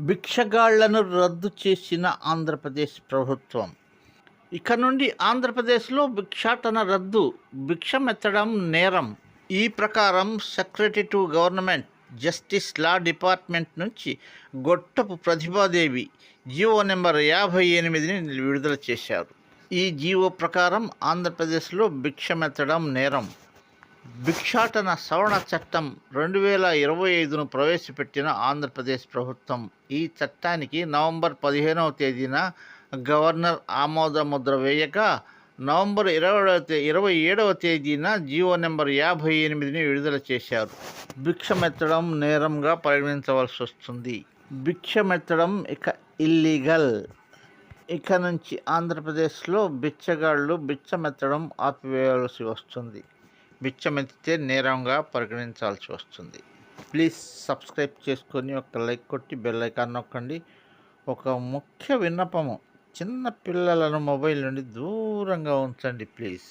భిక్షగాళ్ళను రద్దు చేసిన ఆంధ్రప్రదేశ్ ప్రభుత్వం. ఇక నుండి ఆంధ్రప్రదేశ్లో భిక్షాటన రద్దు భిక్షమెత్తడం నేరం. ఈ ప్రకారం secretary to government justice law department నుంచి గొట్టపు ప్రతిభాదేవి జీవో నెంబర్ యాభై ఎనిమిదిని విడుదల చేశారు. ఈ జీవో ప్రకారం ఆంధ్రప్రదేశ్లో భిక్షమెత్తడం నేరం. భిక్షాటన సవరణ చట్టం రెండు వేల ఇరవై ఐదును ప్రవేశపెట్టిన ఆంధ్రప్రదేశ్ ప్రభుత్వం. ఈ చట్టానికి నవంబర్ పదిహేనవ తేదీన గవర్నర్ ఆమోద ముద్ర వేయక నవంబర్ ఇరవై ఇరవై ఏడవ తేదీన జీవో నెంబర్ యాభై ఎనిమిదిని విడుదల చేశారు. భిక్షమెత్తడం నేరంగా పరిగణించవలసి వస్తుంది. భిక్షమెత్తడం ఇక ఇల్లీగల్. ఇక నుంచి ఆంధ్రప్రదేశ్లో బిచ్చగాళ్ళు బిచ్చమెత్తడం ఆపివేయవలసి వస్తుంది. మిచ్చమెత్తితే నేరంగా పరిగణించాల్సి వస్తుంది. ప్లీజ్ సబ్స్క్రైబ్ చేసుకొని ఒక లైక్ కొట్టి బెల్ ఐకాన్ నొక్కండి. ఒక ముఖ్య విన్నపము చిన్న పిల్లలను మొబైల్ నుండి దూరంగా ఉంచండి ప్లీజ్.